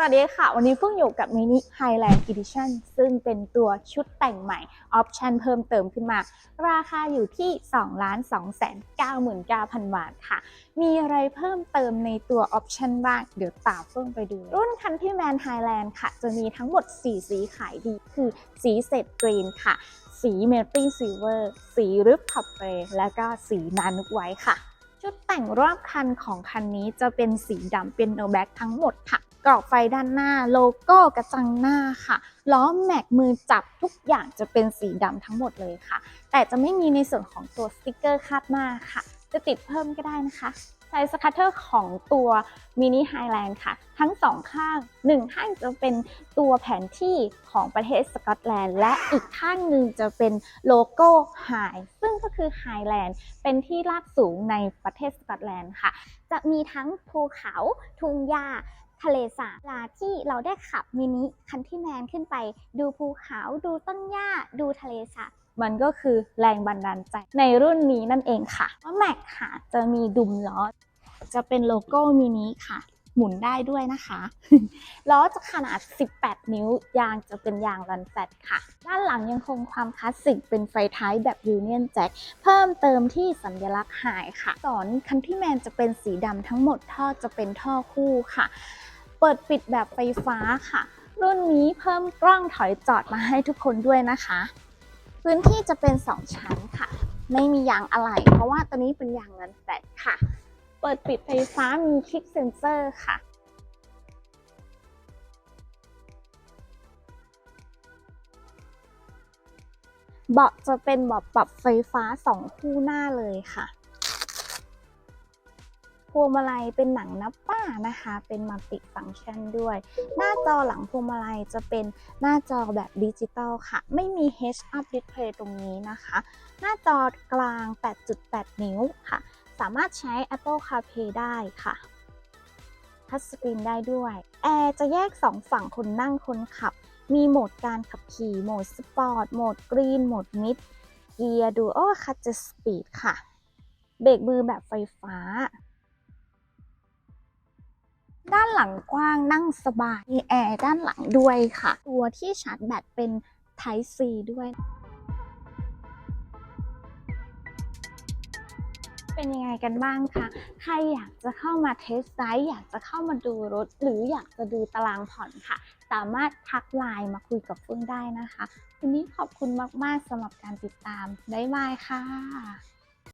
วัสดีค่ะ วันนี้เพิ่งอยู่กับ Mini Highland Edition ซึ่งเป็นตัวชุดแต่งใหม่ ออปชันเพิ่มเติมขึ้นมา ราคาอยู่ที่ 2 2 9 9 0 0 0บาทค่ะ มีอะไรเพิ่มเติมในตัวออปชันบ้าง เดี๋ยวตามเพิ่งไปดู รุ่น Countryman Highland ค่ะ จะมีทั้งหมด 4 สีขายดี คือสีเซตกรีนค่ะ สี Melting Silver สีรึบขับเรและก็สีนานุกไว้ค่ะ ชุดแต่งรอบคันของคันนี้จะเป็นสีดำเป็นโนแบ็กทั้งหมดค่ะ กรอบไฟด้านหน้าโลโก้กระจังหน้าค่ะล้อแม็กมือจับทุกอย่างจะเป็นสีดำทั้งหมดเลยค่ะ แต่จะไม่มีในส่วนของตัวสติกเกอร์คาดหน้าค่ะ จะติดเพิ่มก็ได้นะคะไซส์สคัตเตอร์ของตัวมินิไฮแลนด์ค่ะ ทั้งสองข้างหนึ่งข้างจะเป็นตัวแผนที่ของประเทศสกอตแลนด์ และอีกข้างหนึ่งจะเป็นโลโก้ไฮซึ่งก็คือไฮแลนด์เป็นที่ลาดสูงในประเทศสกอตแลนด์ค่ะ จะมีทั้งภูเขาทุ่งหญ้า ทะเลสาบเวลาที่เราได้ขับมินิคันที่แมนขึ้นไป ดูภูเขาดูต้นหญ้า ดูทะเลสาบมันก็คือแรงบันดาลใจในรุ่นนี้นั่นเองค่ะว่าแม็กค่ะจะมีดุมล้อ จะเป็นโลโก้มินิค่ะ หมุนได้ด้วยนะคะล้อจะขนาด 18 นิ้ว ยางจะเป็นยางรันแฟตค่ะ ด้านหลังยังคงความคลาสสิกเป็นไฟท้ายแบบยูเนียนแจ็คเพิ่มเติมที่สัญลักษณ์หายค่ะสอนคันที่แมนจะเป็นสีดำทั้งหมดท่อจะเป็นท่อคู่ค่ะ เปิดปิดแบบไฟฟ้าค่ะ รุ่นนี้เพิ่มกล้องถอยจอดมาให้ทุกคนด้วยนะคะ พื้นที่จะเป็น 2 ชั้นค่ะ ไม่มียางอะไหล่เพราะว่าตัวนี้เป็นยางรันแฟตค่ะ เปิดปิดไฟฟ้ามีคลิกเซนเซอร์ค่ะเบาะจะเป็นเบาะปรับไฟฟ้าสองคู่หน้าเลยค่ะ พวงมาลัยเป็นหนังนับป้านะคะ เป็นมัลติฟังก์ชันด้วย หน้าจอหลังพวงมาลัยจะเป็นหน้าจอแบบดิจิตอลค่ะ ไม่มี Head Up Display ตรงนี้นะคะ หน้าจอกลาง 8.8 นิ้วค่ะ สามารถใช้ Apple CarPlay ได้ค่ะทัชสกรีนได้ด้วย แอร์จะแยก 2 ฝั่งคนนั่งคนขับ มีโหมดการขับขี่ โหมดสปอร์ต โหมดกรีน โหมดมิด เกียร์ดูโอ้คัตจะสปีดค่ะ เบรกมือแบบไฟฟ้า ด้านหลังกว้างนั่งสบาย มีแอร์ด้านหลังด้วยค่ะ ตัวที่ชาร์จแบตเป็น Type C ด้วย เป็นยังไงกันบ้างคะ ใครอยากจะเข้ามาเทสไ i ด์อยากจะเข้ามาดูรถ หรืออยากจะดูตารางผ่อนค่ะ สามารถทักไลน์มาคุยกับเฟื่องได้นะคะ วันนี้ขอบคุณมาก ๆสำหรับการติดตาม บ๊ายบายค่ะ